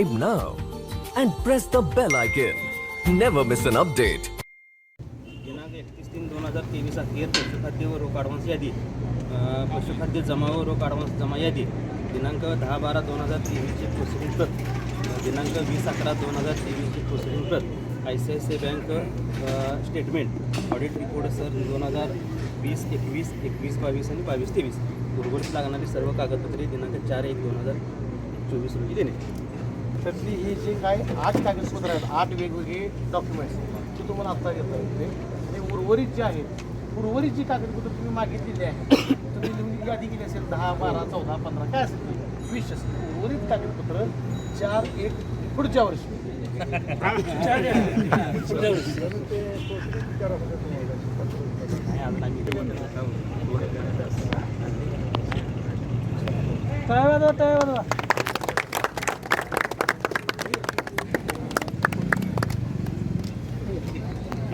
subscribe now and press the bell icon. Never miss an update. दिनांक एकतीस तीन दोन हजार तेवीस अखेर पशुखाद्य व रोख अडवान्स यादी. अ, पशुखाद्य जमा व रोख अडवान्स जमा यादी. दिनांक दहा बारा दोन हजार तेवीसची प्रोसिडिंग प्रत अ, दिनांक वीस अकरा दोन हजार तेवीसची प्रोसिडिंग प्रत I C I C I bank a, statement. Audit report sir दोन हजार वीस एकवीस एकवीस बावीस आणि बावीस तेवीस. उर्वरित लागणारी सर्व कागदपत्रे दिनांक चार एक दोन हजार चोवीस रोजी देणे. त्यातली ही जी काय आठ कागदपत्र आहेत आठ वेगवेगळे डॉक्युमेंट्स ते तुम्हाला आत्ता घेता येते आणि उर्वरित जे आहेत उर्वरित जी कागदपत्र तुम्ही मागितलेली आहे तुम्ही लिहून यादी केली असेल दहा बारा चौदा पंधरा काय असेल ते? वीस असेल. उर्वरित कागदपत्र चार एक पुढच्या वर्षी.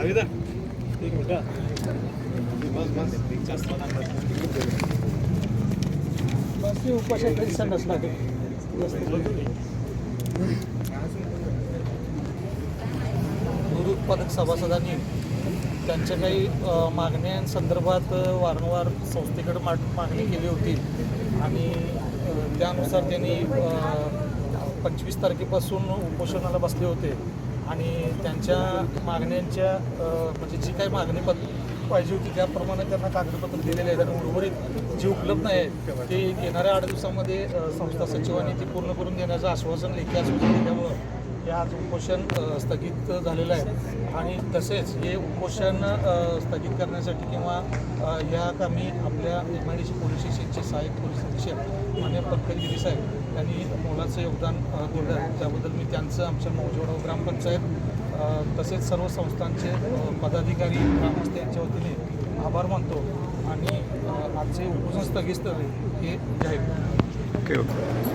दूध उत्पादक सभासदांनी त्यांच्या काही मागण्यांसंदर्भात वारंवार संस्थेकडे मा मागणी केली होती. आणि त्यानुसार त्यांनी पंचवीस तारखेपासून उपोषणाला बसले होते. आणि त्यांच्या मागण्यांच्या म्हणजे जी काही मागणी पद पाहिजे होती त्याप्रमाणे त्यांना कागदपत्र दिलेले आहेत. आणि उर्वरित जी उपलब्ध आहेत ते येणाऱ्या आठ दिवसामध्ये संस्था सचिवांनी ती पूर्ण करून देण्याचं आश्वासन लेखी आश्वासन दिल्यामुळं हे आज उपोषण स्थगित झालेलं आहे. आणि तसेच हे उपोषण स्थगित करण्यासाठी किंवा या कामी आपल्या M I D C police स्टेशनचे सहाय्यक पोलीस अधीक्षक मान्य पंकजगिरी साहेब यांनी मोलाचं योगदान दिलं आहे. त्याबद्दल मी त्यांचं आमच्या मौजवडा ग्रामपंचायत तसेच सर्व संस्थांचे पदाधिकारी ग्रामस्थ यांच्या वतीने आभार मानतो. आणि आजचे उपोषण स्थगित हे जाहीर. Okay okay.